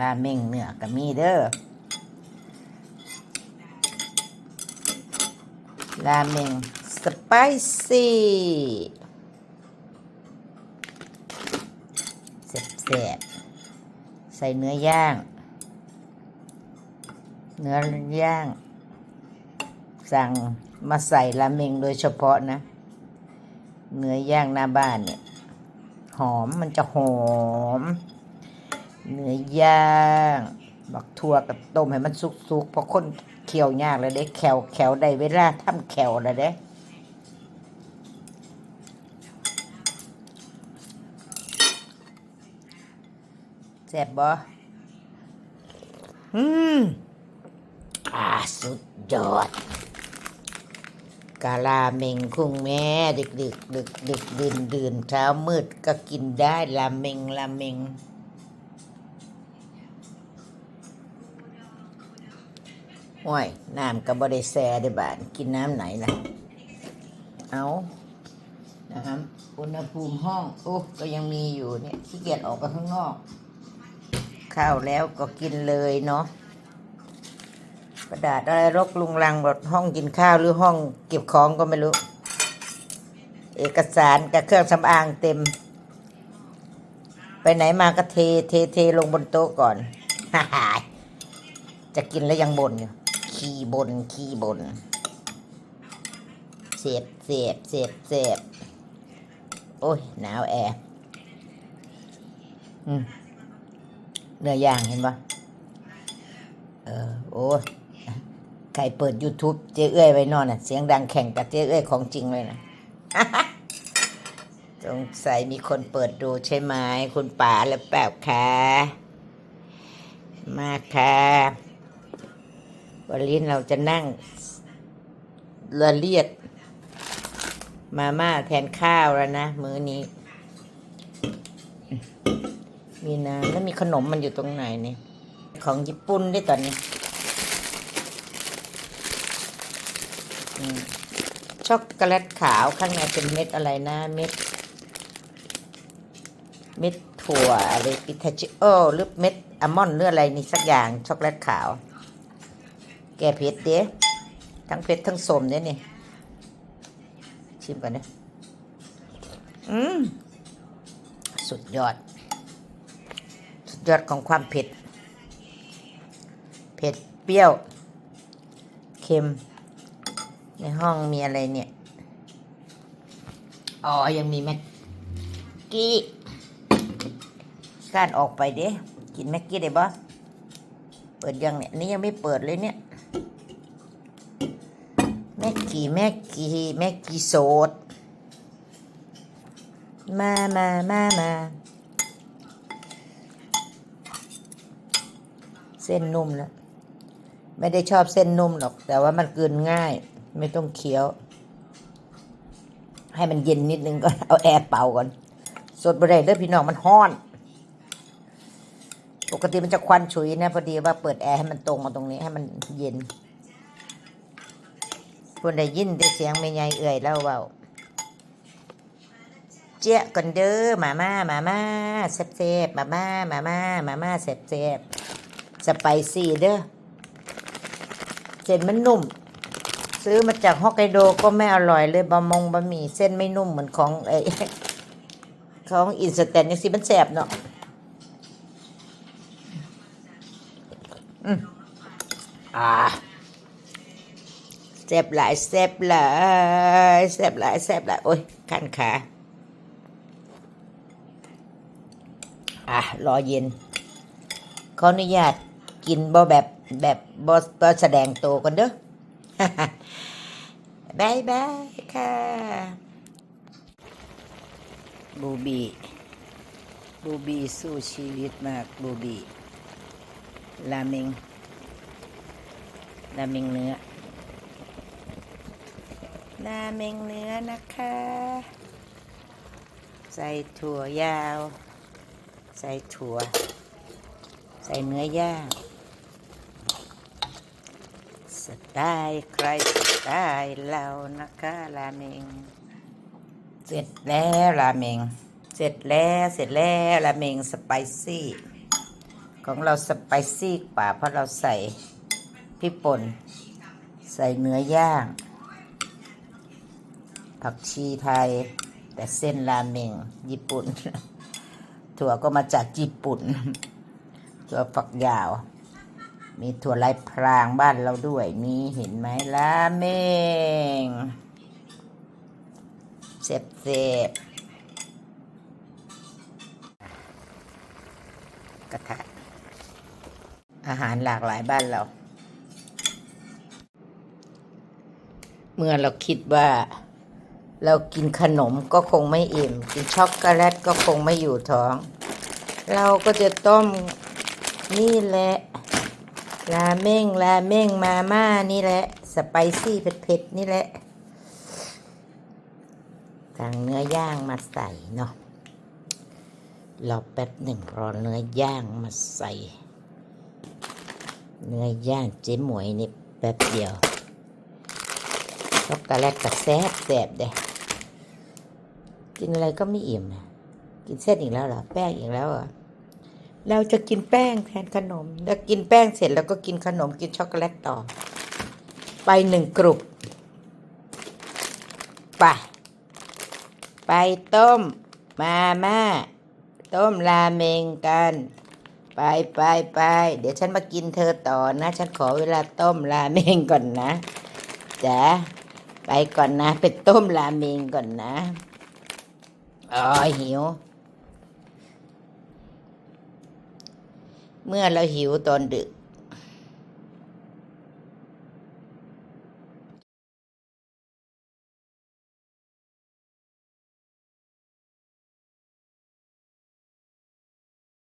ราเมงเนื้อก็มีเด้อราเมงสไปซี่เสบๆใส่เนื้อย่างเนื้อย่าง สั่งมาใส่ราเมงโดยเฉพาะนะ เนื้อย่างหน้าบ้านเนี่ย หอมมันจะหอม เนื้อย่างบักทั่วกับต้มให้มันสุกๆเพราะคนเคี่ยวยากเลยเด้แขวแขวได้เวลาทำแขวแล้วเด้แซ่บบ่อืมอ่าสุดยอดกาลาเมงคุงแม่ดึกดึกดึกดึกดื่นดื่นเช้ามืดก็กินได้ลาเมงลาเมง โอ้ยน้ำก็บ่ได้แซ่ได้บาดกินน้ำไหนล่ะ เอาน้ำอุณหภูมิห้องโอ้ก็ยังมีอยู่เนี่ยขี้เกียจออกไปข้างนอก ข้าวแล้วก็กินเลยเนาะกระดาษอะไรรกลุงลังบดห้องกินข้าวหรือห้องเก็บของก็ไม่รู้ เอกสารกับเครื่องสำอางเต็ม ไปไหนมาก็เทเทเทลงบนโต๊ะก่อนจะกินแล้วยังบ่นอยู่ ขี้บนขี้บน เสียบเสียบเสียบเสียบโอ้ย หนาวแอร์เนื้อย่างเห็นปะเออ โอ้ใครเปิด YouTube เจ๊เอ้ยไว้นอนน่ะ เสียงดังแข่งกับเจ๊เอ้ยของจริงเลยนะสงสัยมีคนเปิดดูใช่ไหมคุณป๋าหรือเปล่าคะ มาค่ะ วันนี้เราจะนั่งละเลียด มาม่าแทนข้าวแล้วนะ มื้อนี้ มีน้ำแล้วมีขนมมันอยู่ตรงไหนนี่ของญี่ปุ่นด้วยตอนนี้ช็อกโกแลตขาวข้างในเป็นเม็ดอะไรนะเม็ด เม็ดถั่วอะไรปิทาชิโอหรือเม็ดอัลมอนด์หรืออะไรนี่สักอย่างช็อกโกแลตขาว แก้เผ็ดเด้ทั้งเผ็ดทั้งสมเนี่ยนี่ ชิมก่อนนะอืมสุดยอด สุดยอดของความเผ็ด เผ็ดเปรี้ยว เค็ม ในห้องมีอะไรเนี่ย อ๋อ ยังมีแม็กกี้การออกไปเด้กินแม็กกี้ได้บ่ ปิดยังเนี่ยนี่ยังไม่เปิดเลยเนี่ยแม็กกี้แม็กกี้แม็กกี้โสด มามามามาเส้นนุ่มแล้วไม่ได้ชอบเส้นนุ่มหรอก แต่ว่ามันกลืนง่าย ไม่ต้องเคี้ยว ให้มันเย็นนิดนึงก็เอาแอร์เป่าก่อน สดบะได้เด้อพี่น้องมันห้อน ปกติมันจะควันฉุยนะพอดีว่าเปิดแอร์ให้มันตรงมาตรงนี้ให้มันเย็นคนได้ยินได้เสียงไม่ใหญ่เอื่อยแล้วเบาเจ๊ยก่อนเด้อหมาม่าหมาม่าเซฟเซฟหมาม่าหมาม่าหมาม่าเซฟเซฟสไปซี่เด้อเส้นมันนุ่ม ซื้อมาจากฮอกไกโดก็ไม่อร่อยเลยบะมงบะหมี่เส้นไม่นุ่มเหมือนของไอของอินสแตนยังสิมันแสบเนาะอืม อ่าแสบหลายแสบหลายแสบหลายแสบหลายโอ้ยคันขาอะรอเย็นขออนุญาตกินบ่แบบแบบบ่บ่แสดงโตวกันเด้อบายบายค่ะ บูบีบูบีสู้ชีวิตมากบูบีราเมง ราเมงเนื้อราเมงเนื้อนะคะ ใส่ถั่วยาว ใส่ถั่ว ใส่เนื้อย่างสไตล์ใครสไตล์เรานะคะราเมง เสร็จแล้วราเมง เสร็จแล้วเสร็จแล้วราเมงสไปซี่ ของเราสไปซี่กว่าเพราะเราใส่ พริกป่น ใส่เนื้อย่าง ผักชีไทย แต่เส้นราเมงญี่ปุ่น ถั่วก็มาจากญี่ปุ่น ถั่วฝักยาว มีถั่วลายพรางบ้านเราด้วยนี่เห็นไหมราเมงเซ็บเซ็บกระทะอาหารหลากหลายบ้านเรา เมื่อเราคิดว่า เรากินขนมก็คงไม่อิ่ม กินช็อกโกแลตก็คงไม่อยู่ท้อง เราก็จะต้มนี่แหละราเม่งราเม่งมาม่านี่แหละ สไปซี่เผ็ดๆนี่แหละสั่งเนื้อย่างมาใส่เนาะรอแป๊บหนึ่งรอเนื้อย่างมาใส่ เนื้อย่างเจ๊หมวยนี่แป๊บเดียว ช็อกโกแลตกับแซบแซบเด้กินอะไรก็ไม่อิ่มนะกินเส้นอีกแล้วเหรอแป้งอีกแล้วเหรอเราจะกินแป้งแทนขนม แล้วกินแป้งเสร็จแล้วก็กินขนมกินช็อกโกแลตต่อ ไปหนึ่งกรุบไปไปต้มมาม่าต้มราเมงกัน ไปไปไปเดี๋ยวฉันมากินเธอต่อนะ ฉันขอเวลาต้มราเมงก่อนนะจ๋า ไปก่อนนะไปต้มราเมงก่อนนะอ๋อหิว เมื่อเราหิวตอนดึก